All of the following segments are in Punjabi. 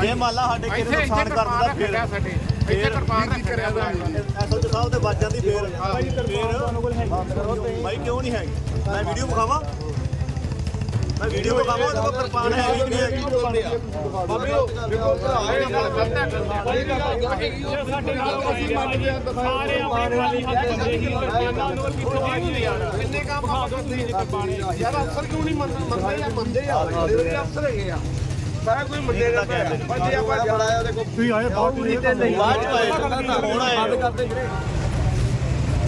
ਜੇ ਮੰਨ ਲਾ ਸਾਡੇ ਨੂੰ ਨੁਕਸਾਨ ਕਰ ਦਿੰਦਾ ਫਿਰ ਸਾਡੇ। ਇੱਥੇ ਕਿਰਪਾਨ ਰੱਖਿਆ ਦਾ ਐਸਐਚ ਸਾਹਿਬ ਤੇ ਵੱਜ ਜਾਂਦੀ ਫੇਰ ਫਿਰ ਭਾਈ ਕਿਉਂ ਨਹੀਂ ਹੈਗੀ? ਮੈਂ ਵੀਡੀਓ ਵਿਖਾਵਾਂ? ਮੈਂ ਵੀਡੀਓ ਵਿਖਾਵਾਂ ਉਹਦੇ ਕੋਲ ਕਿਰਪਾਨ ਹੈ ਵੀ ਨਹੀਂ ਹੈਗੀ। ਬਾਬੇ ਦੇਖੋ ਭਰਾ ਇਹ ਨਾਲ ਗਲਤ ਹੈ ਸਾਰੇ ਆਪਣੇ ਖਾਲੀ ਹੱਥ ਹੁੰਦੇ ਸੀ ਕਿਰਪਾਨਾਂ ਨੂੰ ਕਿੱਥੋਂ ਆ ਗਈ ਯਾਰ ਕਿੰਨੇ ਕੰਮ ਬਹਾਦਰ ਤੁਸੀਂ ਕਿਰਪਾਨੇ ਯਾਰ ਅਫਸਰ ਕਿਉਂ ਨਹੀਂ ਮੰਨ- ਮੰਨਦੇ ਆ ਮੰਨਦੇ ਆ ਜਿਹੜੇ ਅਫਸਰ ਹੈਗੇ ਆ। ਸਾਰਾ ਕੋਈ ਮੰਨੇ ਦਾ ਜੇ ਆਪਾਂ ਜਾਣਾ ਦੇਖੋ ਤੁਸੀਂ ਆਏ ਬਾਅਦ ਵਿੱਚ ਬਾਅਦ ਚ ਆਏ। ਹੁਣ ਆਏ।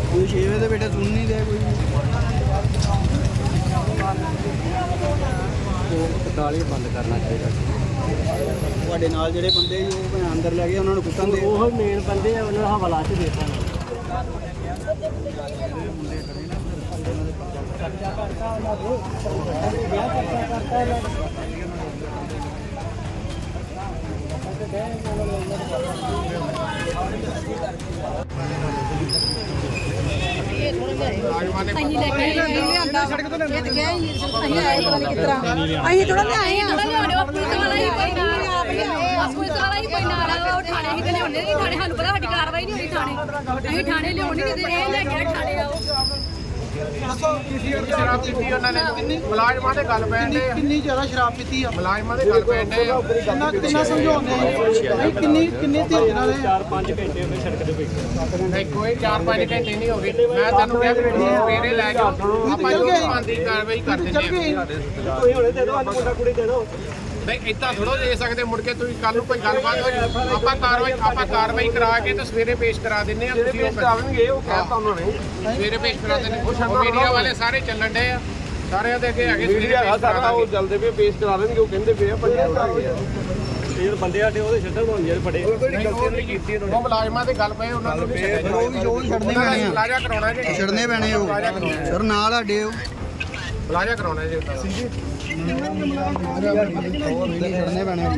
ਕੋਈ 6 ਵਜੇ ਦੇ ਬੇਟੇ ਸੁਣ ਨਹੀਂ ਰਿਹਾ ਕੋਈ। ਕਟਾਲੀ ਬੰਦ ਕਰਨਾ ਚਾਹੀਦਾ ਤੁਹਾਡੇ ਨਾਲ ਜਿਹੜੇ ਬੰਦੇ ਸੀ ਉਹ ਭਾਵੇਂ ਅੰਦਰ ਲੈ ਗਏ ਉਹਨਾਂ ਨੂੰ ਕੁੱਟਣ ਦੇ। ਉਹ ਮੇਨ ਬੰਦੇ ਆ ਉਹਨਾਂ ਦਾ ਹਵਾਲਾ ਚ ਦੇਤਾ ਅਸੀਂ ਲੈ ਕੇ ਲਿਆਂਦਾ ਸੜਕ ਤੋਂ ਲਿਆਂਦਾ। ਇਹ ਗਿਆ ਹੀ ਅਸੀਂ ਆਏ ਪਤਾ ਨਹੀਂ ਕਿਤਰਾ ਅਸੀਂ ਥੋੜਾ ਲਿਆਏ ਆ। ਥੋੜਾ ਲਿਆਉਣੇ ਪੁਲਿਸ ਵਾਲਾ ਹੀ ਕੋਈ ਨਾਲ ਪੁਲਿਸ ਵਾਲਾ ਹੀ ਕੋਈ ਆ, ਉਹ ਥਾਣੇ ਹੀ ਲਿਆਉਂਦੇ ਨਹੀਂ ਥਾਣੇ ਸਾਨੂੰ ਪਤਾ ਸਾਡੀ ਕਾਰਵਾਈ ਨਹੀਂ ਹੋਈ ਥਾਣੇ। ਅਸੀਂ ਥਾਣੇ ਲਿਆਉਣ ਨਹੀਂ ਦਿੰਦੇ ਇਹ ਲੈ ਕੇ ਥਾਣੇ ਆਓ। ਸ਼ਰਾਬ ਪੀਤੀ ਉਹਨਾਂ ਨੇ। ਮੁਲਾਜ਼ਮਾਂ ਦੇ ਗੱਲ ਪੈਣ ਦੇ ਕਿੰਨੀ ਜ਼ਿਆਦਾ ਸ਼ਰਾਬ ਪੀਤੀ ਆ? ਮੁਲਾਜ਼ਮਾਂ ਦੇ ਗੱਲ ਪੈਣ ਦੇ ਕਿੰਨਾ ਕਿੰਨਾ ਸਮਝਾਉਂਦੇ ਆ? ਕਿੰਨੀ ਕਿੰਨੇ ਧੀਰੇ ਨਾਲ 4-5 ਘੰਟੇ ਉਹਨੇ ਸੜਕ ਤੇ ਬੈਠੇ। ਨਹੀਂ ਕੋਈ 4-5 ਘੰਟੇ ਨਹੀਂ ਹੋ ਗਏ। ਮੈਂ ਤੈਨੂੰ ਕਿਹਾ ਕਿ ਸਵੇਰੇ ਲੈ ਜਾਓ। ਆਪਾਂ ਜੋ ਬੰਦੀ ਕਾਰਵਾਈ ਕਰ ਦਿੰਦੇ ਆ। ਤੁਸੀਂ ਹੁਣੇ ਦੇ ਦਿਓ ਸਾਨੂੰ ਮੁੰਡਾ ਕੁੜੀ ਦੇ ਦਿਓ। ਨਹੀਂ ਇਦਾਂ ਥੋੜੋ ਦੇ ਸਕਦੇ ਮੁੜ ਕੇ ਤੁਸੀਂ ਕੱਲ ਨੂੰ ਕੋਈ ਗੱਲਬਾਤ ਹੋ ਜਾਊ। ਆਪਾਂ ਕਾਰਵਾਈ ਆਪਾਂ ਕਾਰਵਾਈ ਕਰਾ ਕੇ ਤੇ ਸਵੇਰੇ ਪੇਸ਼ ਕਰਾ ਦਿੰਨੇ ਆ ਤੁਸੀਂ ਉਹ ਕਰਾਉਣਗੇ ਉਹ ਕਹਿਤਾ ਉਹਨਾਂ ਨੇ। ਸਵੇਰੇ ਪੇਸ਼ ਕਰਾ ਦਿੰਨੇ ਮੀਡੀਆ ਵਾਲੇ ਸਾਰੇ ਚੱਲਣ ਡੇ ਆ। ਸਾਰਿਆਂ ਦੇ ਅੱਗੇ ਹੈਗੇ ਸਵੇਰੇ ਪੇਸ਼ ਕਰਾ ਦਾਂਗੇ। ਜਲਦੇ ਪਏ ਪੇਸ਼ ਕਰਾ ਦੇਣਗੇ ਉਹ ਕਹਿੰਦੇ ਪਏ ਆ ਪੰਜ ਇਹ ਬੰਦੇ ਸਾਡੇ ਉਹਦੇ ਛੱਡਣ ਹੋਣ ਜਿਹੜੇ ਫੜੇ। ਉਹ ਨਹੀਂ ਕੀਤੀ ਉਹ ਮੁਲਾਜ਼ਮਾਂ ਦੇ ਗੱਲ ਪਏ ਉਹਨਾਂ ਨੂੰ ਨਹੀਂ ਛੱਡਿਆ ਉਹ ਵੀ ਜੋ ਵੀ ਛੱਡਨੇ ਉਹਨਾਂ ਪੈਣੇ ਨੇ ਆ। ਪਲਾਜਾ ਕਰਾਉਣਾ ਜੀ। ਛੱਡਨੇ ਪੈਣੇ ਉਹ। ਸਰ ਨਾਲ ਆਡੇ ਉਹ। ਪਲਾਜਾ ਕਰਾਉਣਾ ਜੀ ਉਹਨਾਂ ਦਾ। ਛੱਡਨੇ ਪੈਣੇ ਆ।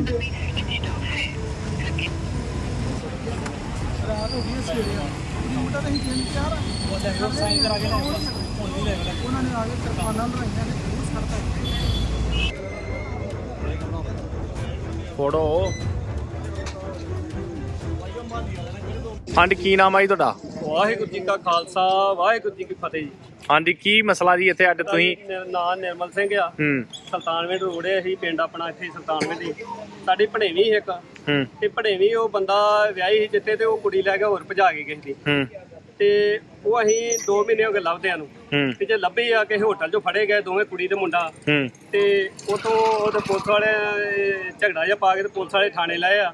ਫੋਟੋ ਹਾਂਜੀ ਕੀ ਨਾਮ ਆ ਜੀ ਤੁਹਾਡਾ ਵਾਹਿਗੁਰੂ ਜੀ ਕਾ ਖਾਲਸਾ, ਵਾਹਿਗੁਰੂ ਜੀ ਕੀ ਫਤਿਹ ਜੀ ਹਾਂਜੀ ਕੀ ਮਸਲਾ ਜੀ ਇੱਥੇ? ਅੱਜ ਤੁਸੀਂ ਮੇਰਾ ਨਾਮ ਨਿਰਮਲ ਸਿੰਘ ਆ। ਹੂੰ। ਸੁਲਤਾਨਵਿੰਡ ਰੋਡ ਹੈ ਅਸੀਂ ਪਿੰਡ ਆਪਣਾ ਇੱਥੇ ਸੁਲਤਾਨਵਿੰਡ ਹੀ ਸਾਡੀ ਭਣੇਵੀਂ ਇੱਕ। ਹੂੰ। ਤੇ ਭਣੇਵੀਂ ਉਹ ਬੰਦਾ ਵਿਆਹੀ ਸੀ ਜਿੱਥੇ ਤੇ ਉਹ ਕੁੜੀ ਲੈ ਕੇ ਹੋਰ ਭਜਾ ਗਈ ਕਿਸੇ ਦੀ ਹੂੰ। ਤੇ ਉਹ ਅਸੀਂ 2 ਮਹੀਨੇ ਹੋ ਗਏ ਲੱਭਦਿਆਂ ਨੂੰ। ਤੇ ਜੇ ਲੱਭੀ ਆ ਕਿਸੇ ਹੋਟਲ 'ਚੋਂ ਫੜੇ ਗਏ ਦੋਵੇਂ ਕੁੜੀ ਤੇ ਮੁੰਡਾ। ਤੇ ਉਥੋਂ ਉਹਦੇ ਪੁਲਿਸ ਵਾਲੇ ਝਗੜਾ ਜਿਹਾ ਪਾ ਕੇ ਤੇ ਪੁਲਿਸ ਵਾਲੇ ਥਾਣੇ ਲਏ ਆ।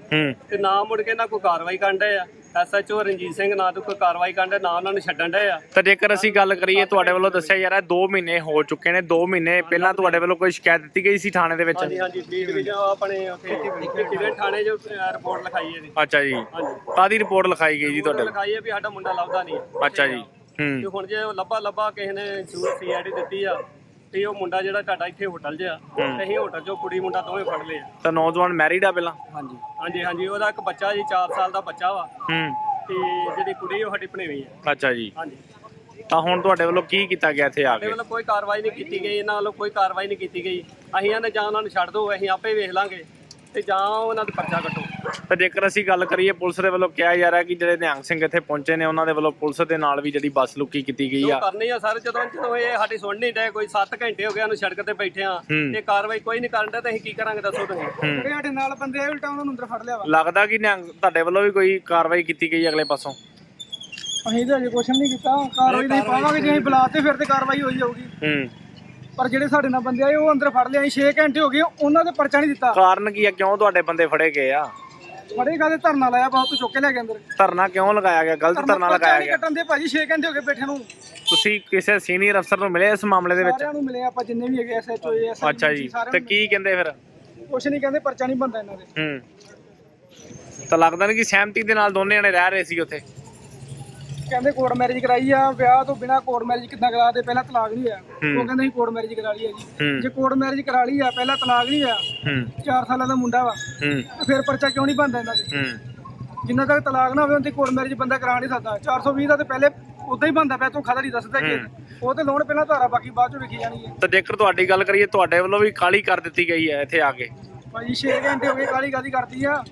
ਤੇ ਨਾ ਮੁੜ ਕੇ ਨਾ ਕੋਈ ਕਾਰਵਾਈ ਕਰਨ ਆ। ਐਸਐਚਓ ਰਣਜੀਤ ਸਿੰਘ ਨਾ ਤੋਂ ਕੋਈ ਕਾਰਵਾਈ ਕਰਨ ਡਏ ਨਾ ਉਹਨਾਂ ਨੂੰ ਛੱਡਣ ਡਏ ਆ। ਤਾਂ ਜੇਕਰ ਅਸੀਂ ਗੱਲ ਕਰੀਏ ਤੁਹਾਡੇ ਵੱਲੋਂ ਦੱਸਿਆ ਜਾ ਰਿਹਾ 2 ਮਹੀਨੇ ਹੋ ਚੁੱਕੇ ਨੇ 2 ਮਹੀਨੇ ਪਹਿਲਾਂ ਤੁਹਾਡੇ ਵੱਲੋਂ ਕੋਈ ਸ਼ਿਕਾਇਤ ਦਿੱਤੀ ਗਈ ਸੀ ਥਾਣੇ ਦੇ ਵਿੱਚ? ਹਾਂਜੀ ਹਾਂਜੀ ਡਿਵੀਜ਼ਨ ਆਪਣੇ ਉੱਥੇ ਕਿਵੇਂ ਥਾਣੇ 'ਚ ਰਿਪੋਰਟ ਲਿਖਾਈ ਹੈ ਜੀ। ਅੱਛਾ ਜੀ। ਕਾਦੀ ਰਿਪੋਰਟ ਲਿਖਾਈ ਗਈ ਜੀ ਤੁਹਾਡੇ? ਲਿਖਾਈ ਹੈ ਵੀ ਸਾਡਾ ਮੁੰਡਾ ਲੱਭਦਾ ਨਹੀਂ। ਅੱਛਾ ਜੀ। ਤੇ ਹੂੰ। ਹੁਣ ਜੇ ਉਹ ਲੱਭਾ ਲੱਭਾ ਕਿਸੇ ਨੇ ਸੀਆਈਡੀ ਦਿੱਤੀ ਆ ਤੇ ਉਹ ਮੁੰਡਾ ਜਿਹੜਾ ਤੁਹਾਡਾ ਇੱਥੇ ਹੋਟਲ 'ਚ ਆ ਤੇ ਅਸੀਂ ਹੋਟਲ 'ਚੋਂ ਕੁੜੀ ਮੁੰਡਾ ਦੋਵੇਂ ਫੜ ਲਏ ਆ। ਤਾਂ ਨੌਜਵਾਨ ਮੈਰਿਡ ਆ ਪਹਿਲਾਂ? ਹਾਂਜੀ। ਹਾਂਜੀ ਹਾਂਜੀ ਉਹਦਾ ਇੱਕ ਬੱਚਾ ਜੀ 4 ਸਾਲ ਦਾ ਬੱਚਾ ਵਾ। ਹੂੰ। ਤੇ ਜਿਹੜੀ ਕੁੜੀ ਉਹ ਸਾਡੀ ਭਣੇਵੀਂ ਆ। ਅੱਛਾ ਜੀ। ਹਾਂਜੀ। ਤਾਂ ਹੁਣ ਤੁਹਾਡੇ ਵੱਲੋਂ ਕੀ ਕੀਤਾ ਗਿਆ ਇੱਥੇ ਆ ਕੇ? ਵੱਲੋਂ ਕੋਈ ਕਾਰਵਾਈ ਨਹੀਂ ਕੀਤੀ ਗਈ ਇਹਨਾਂ ਵੱਲੋਂ ਕੋਈ ਕਾਰਵਾਈ ਨਹੀਂ ਕੀਤੀ ਗਈ। ਅਸੀਂ ਇਹਨੇ ਜਾਂ ਉਹਨਾਂ ਨੂੰ ਛੱਡ ਦਿਓ ਅਸੀਂ ਆਪੇ ਵੇਖ ਲਾਂਗੇ। ਤੇ ਜਾਂ ਉਹਨਾਂ ਦਾ ਪਰਚਾ ਕੱਟੋ। ਤਾਂ ਜੇਕਰ ਅਸੀਂ ਗੱਲ ਕਰੀਏ ਪੁਲਿਸ ਦੇ ਵੱਲੋਂ ਕਿਹਾ ਜਾ ਰਿਹਾ ਕਿ ਜਿਹੜੇ ਨਿਹੰਗ ਸਿੰਘ ਇੱਥੇ ਪਹੁੰਚੇ ਨੇ ਉਹਨਾਂ ਦੇ ਵੱਲੋਂ ਪੁਲਿਸ ਦੇ ਨਾਲ ਵੀ ਜਿਹੜੀ ਬੱਸ ਲੁੱਕੀ ਕੀਤੀ ਗਈ ਜੋ ਆ। ਕਰਨੀ ਆ ਸਰ ਜਦੋਂ ਜਦੋਂ ਇਹ ਸਾਡੀ ਸੁਣ ਨਹੀਂ ਡਏ ਕੋਈ 7 ਘੰਟੇ ਹੋ ਗਏ ਉਹਨੂੰ ਸੜਕ ਤੇ ਬੈਠੇ ਆ। ਹੂੰ। ਤੇ ਕਾਰਵਾਈ ਕੋਈ ਨਹੀਂ ਕਰਨ ਡਿਆ ਤੇ ਅਸੀਂ ਕੀ ਕਰਾਂਗੇ ਦੱਸੋ ਤੁਸੀਂ? ਸਾਡੇ ਨਾਲ ਬੰਦੇ ਆਏ ਉਲਟਾ ਉਹਨਾਂ ਨੂੰ ਅੰਦਰ ਫੜ ਲਿਆ ਵਾ। ਲੱਗਦਾ ਕਿ ਨਿਹੰਗ ਤੁਹਾਡੇ ਵੱਲੋਂ ਵੀ ਕੋਈ ਕਾਰਵਾਈ ਕੀਤੀ ਗਈ ਅਗਲੇ ਪਾਸੋਂ? ਅਸੀਂ ਤਾਂ ਅਜੇ ਕੁਛ ਨਹੀਂ ਕੀਤਾ ਕਾਰਵਾਈ ਨਹੀਂ ਪਾਵਾਂਗੇ ਜੇ ਅਸੀਂ ਬੁਲਾਤੇ ਫਿਰ ਤੇ ਕਾਰਵਾਈ ਹੋਈ ਜਾਊਗੀ। ਹੂੰ। ਪਰ ਜਿਹੜੇ ਸਾਡੇ ਨਾਲ ਬੰਦੇ ਆਏ ਉਹ ਅੰਦਰ ਫੜ ਲਿਆ ਅਸੀਂ 6 ਘੰਟੇ ਹੋ ਗਏ ਉਹਨਾਂ ਦੇ ਪਰਚਾ ਨਹੀਂ ਦਿੱਤਾ। ਕਾਰਨ ਕੀ ਆ? ਕਿਉਂ ਤੁਹਾਡੇ ਬੰਦੇ ਫੜੇ ਗਏ ਆ? ਫੜੇ ਕਾਦੇ ਧਰਨਾ ਲਾਇਆ ਬਹੁਤ ਚੁੱਕ ਕੇ ਲੈ ਗਏ ਅੰਦਰ। ਧਰਨਾ ਕਿਉਂ ਲਗਾਇਆ ਗਿਆ? ਗਲਤ ਧਰਨਾ ਲਗਾਇਆ ਗਿਆ। ਕੱਟਣ ਦੇ ਭਾਜੀ 6 ਘੰਟੇ ਹੋ ਗਏ ਬੈਠੇ ਨੂੰ। ਤੁਸੀਂ ਕਿਸੇ ਸੀਨੀਅਰ ਅਫਸਰ ਨੂੰ ਮਿਲੇ ਇਸ ਮਾਮਲੇ ਦੇ ਵਿੱਚ? ਸਾਰਿਆਂ ਨੂੰ ਮਿਲੇ ਆਪਾਂ ਜਿੰਨੇ ਵੀ ਹੈਗੇ ਐਸਐਚਓ ਐਸ ਅੱਛਾ ਜੀ ਤੇ ਕੀ ਕਹਿੰਦੇ ਫਿਰ? ਕੁਛ ਨਹੀਂ ਕਹਿੰਦੇ ਪਰਚਾ ਨਹੀਂ ਬੰਦਾ ਇਹਨਾਂ ਦੇ। ਹੂੰ। ਤਾਂ ਲੱਗਦਾ ਨਹੀਂ ਕਿ ਸਹਿਮਤੀ ਦੇ ਨਾਲ ਦੋਨੇ ਜਣੇ ਰਹਿ ਰਹੇ ਸੀ ਉੱਥੇ। ਕਹਿੰਦੇ ਕੋਰਟ ਮੈਰਿਜ ਕਰਾਈ ਆ ਵਿਆਹ ਤੋਂ ਬਿਨਾ ਕੋਰਟ ਮੈਰਿਜ ਕਿੱਦਾਂ ਕਰਾ ਦੇ ਪਹਿਲਾਂ ਤਲਾਕ ਨਹੀਂ ਹੋਇਆ। ਉਹ ਕਹਿੰਦੇ ਅਸੀਂ ਕੋਰਟ ਮੈਰਿਜ ਕਰਾ ਲਈ ਆ ਜੀ। ਜੇ ਕੋਰਟ ਮੈਰਿਜ ਕਰਾ ਲਈ ਆ ਪਹਿਲਾਂ ਤਲਾਕ ਨਹੀਂ ਹੋਇਆ। ਹੂੰ। 4 ਸਾਲਾਂ ਦਾ ਮੁੰਡਾ ਵਾ। ਤੇ ਫਿਰ ਪਰਚਾ ਕਿਉਂ ਨਹੀਂ ਬੰਦਾ ਇਹਨਾਂ ਦੇ ਜਿੰਨਾ ਤੱਕ ਤਲਾਕ ਨਾ ਹੋਵੇ ਉਹਦੀ ਕੋਰਟ ਮੈਰਿਜ ਬੰਦਾ ਕਰਾ ਨਹੀਂ ਸਕਦਾ। 420 ਦਾ ਤੇ ਪਹਿਲੇ ਉਦਾਂ ਹੀ ਬੰਦਾ ਪਿਆ ਤੂੰ ਖਦਾ ਨਹੀਂ ਦੱਸਦਾ ਕਿ ਉਹ ਤੇ ਲੋਨ ਪਹਿਲਾਂ ਧਾਰਾ ਬਾਕੀ ਬਾਅਦ ਚ ਵੇਖੀ ਜਾਣੀ ਹੈ। ਤਾਂ ਜੇਕਰ ਤੁਹਾਡੀ ਗੱਲ ਕਰੀਏ ਤੁਹਾਡੇ ਵੱਲੋਂ ਵੀ ਕਾਲੀ ਕਰ ਦਿੱਤੀ ਗਈ ਹੈ ਇੱਥੇ ਆ ਕੇ। ਭਾਜੀ 6 ਘੰਟੇ ਹੋ ਗਏ ਗਾਲੀ ਗਾਲੀ ਕਰਦੀ ਆ।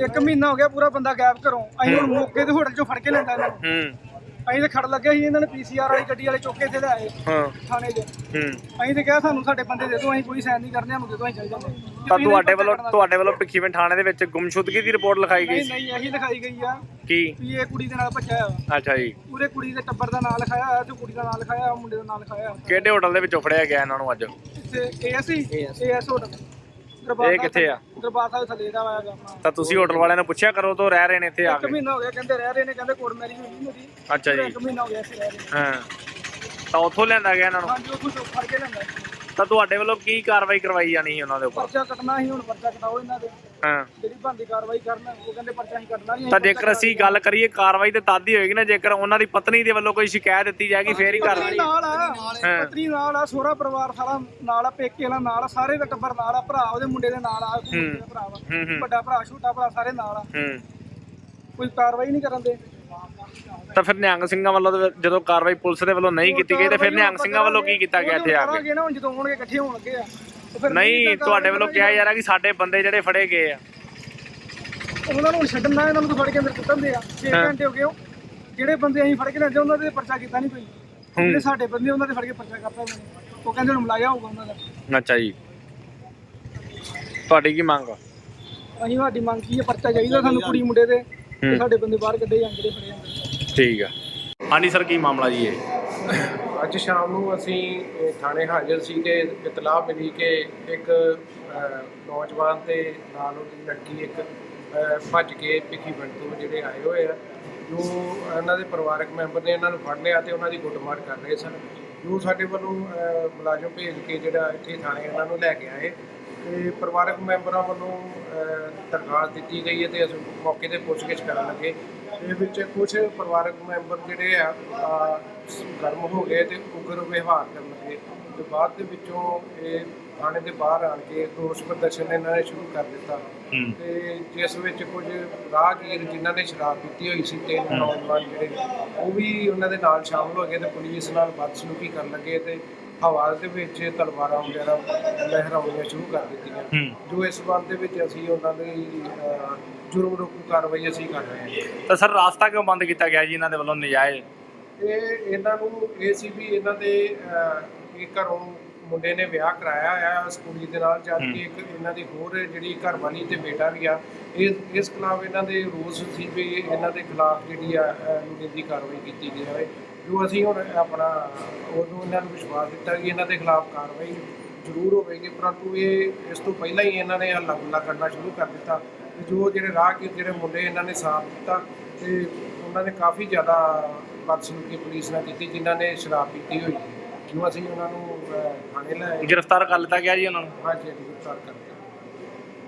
ਇੱਕ ਮਹੀਨਾ ਹੋ ਗਿਆ ਪੂਰਾ ਬੰਦਾ ਗਾਇਬ ਘਰੋਂ। ਅਸੀਂ ਹੁਣ ਮੌਕੇ ਤੇ ਹੋਟਲ ਚੋਂ ਫੜ ਕੇ ਲੈਂਦਾ ਇਹਨਾਂ ਨੂੰ। ਹੂੰ। ਅਸੀਂ ਤੇ ਖੜ ਲੱਗੇ ਸੀ ਇਹਨਾਂ ਨੇ ਪੀਸੀਆਰ ਵਾਲੀ ਗੱਡੀ ਵਾਲੇ ਚੁੱਕ ਕੇ ਇੱਥੇ ਲੈ ਆਏ ਹਾਂ। ਥਾਣੇ 'ਚ ਹੂੰ। ਅਸੀਂ ਤੇ ਕਿਹਾ ਸਾਨੂੰ ਸਾਡੇ ਬੰਦੇ ਦੇ ਦਿਓ ਅਸੀਂ ਕੋਈ ਸਾਈਨ ਨਹੀਂ ਕਰਨੇ ਸਾਨੂੰ ਦੇ ਦਿਓ ਅਸੀਂ ਚੱਲ ਜਾਂਦੇ ਤਾਂ ਤੁਹਾਡੇ ਵੱਲੋਂ ਤੁਹਾਡੇ ਵੱਲੋਂ ਭਿੱਖੀਵਿੰਡ ਥਾਣੇ ਦੇ ਵਿੱਚ ਗੁੰਮਸ਼ੁਦਗੀ ਦੀ ਰਿਪੋਰਟ ਲਿਖਾਈ ਗਈ ਨਹੀਂ ਸੀ? ਨਹੀਂ ਇਹੀ ਲਿਖਾਈ ਗਈ ਆ ਕੀ? ਵੀ ਇਹ ਕੁੜੀ ਦੇ ਨਾਲ ਭੱਜਿਆ ਆ ਅੱਛਾ ਜੀ। ਪੂਰੇ ਕੁੜੀ ਦੇ ਟੱਬਰ ਦਾ ਨਾਂ ਲਿਖਾਇਆ ਹੋਇਆ ਤੇ ਕੁੜੀ ਦਾ ਨਾਂ ਲਿਖਾਇਆ ਹੋਇਆ, ਮੁੰਡੇ ਦਾ ਨਾਂ ਲਿਖਾਇਆ। ਹੋਇਆ। ਕਿਹੜੇ ਹੋਟਲ ਦੇ ਵਿੱਚੋਂ ਫੜਿਆ ਗਿਆ ਇਹਨਾਂ ਨੂੰ ਅੱਜ? ਇੱਥੇ ਏਐਸਸੀ ਏਐਸ ਹੋਟਲ ਦਰਬਾਰ ਇਹ ਕਿੱਥੇ ਆ? ਸਾਹਿਬ- ਦਰਬਾਰ ਸਾਹਿਬ ਥੱਲੇ ਦਾ ਆਇਆ ਆਪਣਾ। ਤਾਂ ਤੁਸੀਂ ਹੋਟਲ ਵਾਲਿਆਂ ਨੂੰ ਪੁੱਛਿਆ ਕਰੋ ਤੋਂ ਰਹਿ ਰਹੇ ਨੇ ਇੱਥੇ ਆ ਇੱਕ ਕੇ। ਮਹੀਨਾ ਹੋ ਗਿਆ ਕਹਿੰਦੇ ਰਹਿ ਰਹੇ ਨੇ ਕਹਿੰਦੇ ਕੋਰਟ ਮੈਰਿਜ ਹੋਈ ਮੇਰੀ ਅੱਛਾ ਜੀ। ਇੱਕ ਮਹੀਨਾ ਹੋ ਗਿਆ ਸੀ ਰਹਿ ਰਹੇ ਹਾਂ। ਤਾਂ ਉੱਥੋਂ ਲਿਆਂਦਾ ਗਿਆ ਇਹਨਾਂ ਨੂੰ? ਹਾਂਜੀ ਉਹ ਤੋਂ ਫੜ ਕੇ ਲੈਂਦਾ ਤਾਂ ਤੁਹਾਡੇ ਵੱਲੋਂ ਕੀ ਕਾਰਵਾਈ ਕਰਵਾਈ ਜਾਣੀ ਸੀ ਉਹਨਾਂ ਦੇ ਉੱਪਰ? ਪਰਚਾ ਕੱਟਣਾ ਸੀ ਹੁਣ ਪਰਚਾ ਕਟਾਓ ਇਹਨਾਂ ਦੇ। ਹਾਂ। ਜਿਹੜੀ ਬੰਦੀ ਕਾਰਵਾਈ ਕਰਨ ਉਹ ਕਹਿੰਦੇ ਪਰਚਾ ਹੀ ਕੱਟਣਾ ਨਹੀਂ ਤਾਂ ਜੇਕਰ ਅਸੀਂ ਗੱਲ ਕਰੀਏ ਕਾਰਵਾਈ ਤੇ ਤਦ ਹੀ ਹੋਏਗੀ ਨਾ ਜੇਕਰ ਉਹਨਾਂ ਦੀ ਪਤਨੀ ਦੇ ਵੱਲੋਂ ਕੋਈ ਸ਼ਿਕਾਇਤ ਦਿੱਤੀ ਜਾਏਗੀ ਫੇਰ ਹੀ ਪਤਨੀ ਕਾਰਵਾਈ। ਨਾਲ ਆ ਹਾਂ। ਪਤਨੀ ਨਾਲ ਆ ਸੋਹਰਾ ਪਰਿਵਾਰ ਸਾਰਾ ਨਾਲ ਆ ਪੇਕੇ ਵਾਲਾ ਨਾਲ ਆ ਸਾਰੇ ਦਾ ਟੱਬਰ ਨਾਲ ਆ ਭਰਾ ਉਹਦੇ ਮੁੰਡੇ ਦੇ ਨਾਲ ਆ ਮੁੰਡੇ ਦਾ ਭਰਾ ਵਾ। ਹੂੰ ਹੂੰ। ਵੱਡਾ ਭਰਾ ਛੋਟਾ ਭਰਾ ਸਾਰੇ ਨਾਲ ਆ। ਹੂੰ। ਕੋਈ ਕਾਰਵਾਈ ਨਹੀਂ ਕਰਨ ਦੇ। ਤਾਂ ਫਿਰ ਨਿਹੰਗ ਸਿੰਘਾਂ ਵੱਲੋਂ ਤਾਂ ਜਦੋਂ ਕਾਰਵਾਈ ਪੁਲਿਸ ਦੇ ਵੱਲੋਂ ਨਹੀਂ ਕੀਤੀ ਗਈ ਤੇ ਫਿਰ ਨਿਹੰਗ ਸਿੰਘਾਂ ਵੱਲੋਂ ਕੀ ਕੀਤਾ ਗਿਆ ਇੱਥੇ ਆ ਕੇ? ਕਰਾਂਗੇ ਨਾ ਹੁਣ ਜਦੋਂ ਆਉਣਗੇ ਇਕੱਠੇ ਹੋਣ ਲੱਗੇ ਆ। ਨਹੀਂ ਤੁਹਾਡੇ ਵੱਲੋਂ ਕਿਹਾ ਜਾ ਰਿਹਾ ਕਿ ਸਾਡੇ ਬੰਦੇ ਜਿਹੜੇ ਫੜੇ ਗਏ ਆ। ਉਹਨਾਂ ਨੂੰ ਛੱਡਣਾ ਇਹਨਾਂ ਨੂੰ ਤਾਂ ਫੜ ਕੇ ਅੰਦਰ ਕੁੱਟਣ ਦੇ ਆ। 6 ਹਾਂ। ਘੰਟੇ ਹੋ ਗਏ ਉਹ। ਜਿਹੜੇ ਬੰਦੇ ਅਸੀਂ ਫੜ ਕੇ ਲੈਂਦੇ ਉਹਨਾਂ ਦੇ ਪਰਚਾ ਕੀਤਾ ਨਹੀਂ ਕੋਈ। ਜਿਹੜੇ ਸਾਡੇ ਬੰਦੇ ਉਹਨਾਂ ਦੇ ਫੜ ਕੇ ਪਰਚਾ ਕਰਤਾ ਉਹ ਕਹਿੰਦੇ ਹੁਣ ਮਲਾਇਆ ਹੋਊਗਾ ਉਹਨਾਂ ਦਾ। ਅੱਛਾ ਜੀ। ਤੁਹਾਡੀ ਕੀ ਮੰਗ ਆ? ਅਸੀਂ ਸਾਡੀ ਮੰਗ ਕੀ ਹੈ ਪਰਚਾ ਚਾਹੀਦਾ ਸਾਨੂੰ ਕੁੜੀ ਮੁੰਡੇ ਦੇ। ਸਾਡੇ ਬੰਦੇ ਬਾਹਰ ਕੱਢੇ ਜਾਂਦੇ ਫੜੇ ਜਾਂਦੇ ਠੀਕ ਆ। ਹਾਂਜੀ ਸਰ ਕੀ ਮਾਮਲਾ ਜੀ ਇਹ? ਅੱਜ ਸ਼ਾਮ ਨੂੰ ਅਸੀਂ ਥਾਣੇ ਹਾਜ਼ਰ ਸੀ ਕਿ ਇਤਲਾਹ ਮਿਲੀ ਕਿ ਇੱਕ ਨੌਜਵਾਨ ਤੇ ਨਾਲ ਉਹਦੀ ਲੜਕੀ ਇੱਕ ਭੱਜ ਕੇ ਭਿੱਖੀ ਪਿੰਡ ਤੋਂ ਜਿਹੜੇ ਆਏ ਹੋਏ ਆ। ਜੋ ਇਹਨਾਂ ਦੇ ਪਰਿਵਾਰਕ ਮੈਂਬਰ ਨੇ ਇਹਨਾਂ ਨੂੰ ਫੜ ਲਿਆ ਤੇ ਉਹਨਾਂ ਦੀ ਗੁੱਟਮਾਰ ਕਰ ਰਹੇ ਸਨ। ਜੋ ਸਾਡੇ ਵੱਲੋਂ ਮੁਲਾਜ਼ਮ ਭੇਜ ਕੇ ਜਿਹੜਾ ਇੱਥੇ ਥਾਣੇ ਇਹਨਾਂ ਨੂੰ ਲੈ ਕੇ ਆਏ। ਤੇ ਪਰਿਵਾਰਕ ਮੈਂਬਰਾਂ ਵੱਲੋਂ ਦਰਖਾਸਤ ਦਿੱਤੀ ਗਈ ਹੈ ਤੇ ਅਸੀਂ ਮੌਕੇ ਤੇ ਪੁੱਛਗਿੱਛ ਕਰਨ ਲੱਗੇ। ਇਹ ਵਿੱਚ ਕੁਝ ਪਰਿਵਾਰਕ ਮੈਂਬਰ ਜਿਹੜੇ ਆ ਗਰਮ ਹੋ ਗਏ ਤੇ ਉਗਰ ਵਿਵਹਾਰ ਕਰਨ ਲੱਗੇ। ਤੇ ਬਾਅਦ ਦੇ ਵਿੱਚੋਂ ਇਹ ਥਾਣੇ ਦੇ ਬਾਹਰ ਆਣ ਕੇ ਰੋਸ ਪ੍ਰਦਰਸ਼ਨ ਇਹਨਾਂ ਨੇ ਸ਼ੁਰੂ ਕਰ ਦਿੱਤਾ। ਤੇ ਜਿਸ ਵਿੱਚ ਕੁਝ ਰਾਹਗੀਰ ਜਿਨ੍ਹਾਂ ਨੇ ਸ਼ਰਾਬ ਪੀਤੀ ਹੋਈ ਸੀ ਤੇ ਨੌਜਵਾਨ ਜਿਹੜੇ ਉਹ ਵੀ ਉਹਨਾਂ ਦੇ ਨਾਲ ਸ਼ਾਮਲ ਹੋ ਗਏ ਤੇ ਪੁਲਿਸ ਨਾਲ ਬਦਸਲੂਕੀ ਕਰਨ ਲੱਗੇ ਤੇ ਹਵਾ ਦੇ ਵਿੱਚ ਤਲਵਾਰਾਂ ਵਗੈਰਾ ਲਹਿਰਾਉਣੀਆਂ ਸ਼ੁਰੂ ਕਰ ਦਿੱਤੀਆਂ। ਜੋ ਇਸ ਸੰਬੰਧ ਦੇ ਵਿੱਚ ਅਸੀਂ ਉਹਨਾਂ ਦੀ ਅਹ, ਜੁਰਮ ਰੋਕੂ ਕਾਰਵਾਈ ਅਸੀਂ ਕਰ ਰਹੇ ਹਾਂ। ਤਾਂ ਸਰ ਰਾਸਤਾ ਕਿਉਂ ਬੰਦ ਕੀਤਾ ਗਿਆ ਜੀ ਇਹਨਾਂ ਦੇ ਵੱਲੋਂ ਨਜਾਇਜ਼? ਇਹ ਇਹਨਾਂ ਨੂੰ ਇਹ ਸੀ ਵੀ ਇਹਨਾਂ ਦੇ ਇਹ ਘਰੋਂ ਮੁੰਡੇ ਨੇ ਵਿਆਹ ਕਰਾਇਆ ਆ ਕੁੜੀ ਦੇ ਨਾਲ ਜਦ ਕਿ ਇੱਕ ਇਹਨਾਂ ਦੀ ਹੋਰ ਜਿਹੜੀ ਘਰ ਵਾਲੀ ਤੇ ਬੇਟਾ ਵੀ ਆ ਇਸ ਇਸ ਖਿਲਾਫ ਇਹਨਾਂ ਦੇ ਰੋਸ ਸੀ ਵੀ ਇਹਨਾਂ ਦੇ ਖਿਲਾਫ ਜਿਹੜੀ ਆ ਨਿੰਦੀ ਕਾਰਵਾਈ ਕੀਤੀ ਜਾਵੇ। ਜੋ ਅਸੀਂ ਹੁਣ ਆਪਣਾ ਉਦੋਂ ਇਹਨਾਂ ਨੂੰ ਵਿਸ਼ਵਾਸ ਦਿੱਤਾ ਕਿ ਇਹਨਾਂ ਦੇ ਖਿਲਾਫ ਕਾਰਵਾਈ ਜ਼ਰੂਰ ਹੋਵੇਗੀ ਪਰੰਤੂ ਇਹ ਇਸ ਤੋਂ ਪਹਿਲਾਂ ਹੀ ਇਹਨਾਂ ਨੇ ਹੱਲਾ ਗੁੱਲਾ ਕਰਨਾ ਸ਼ੁਰੂ ਕਰ ਦਿੱਤਾ ਤੇ ਜੋ ਜਿਹੜੇ ਰਾਹਗੀਰ ਜਿਹੜੇ ਮੁੰਡੇ ਇਹਨਾਂ ਨੇ ਸਾਥ ਦਿੱਤਾ ਤੇ ਉਹਨਾਂ ਨੇ ਕਾਫੀ ਜ਼ਿਆਦਾ ਬਦਸਲੂਕੀ ਪੁਲਿਸ ਨਾਲ ਕੀਤੀ ਜਿਨ੍ਹਾਂ ਨੇ ਸ਼ਰਾਬ ਪੀਤੀ ਹੋਈ ਜੋ ਅਸੀਂ ਉਹਨਾਂ ਨੂੰ ਥਾਣੇ ਲੈ ਗ੍ਰਿਫਤਾਰ ਕਰ ਲਿੱਤਾ ਗਿਆ ਜੀ ਉਹਨਾਂ ਨੂੰ? ਹਾਂਜੀ ਗ੍ਰਿਫਤਾਰ ਕਰ ਲਿਆ।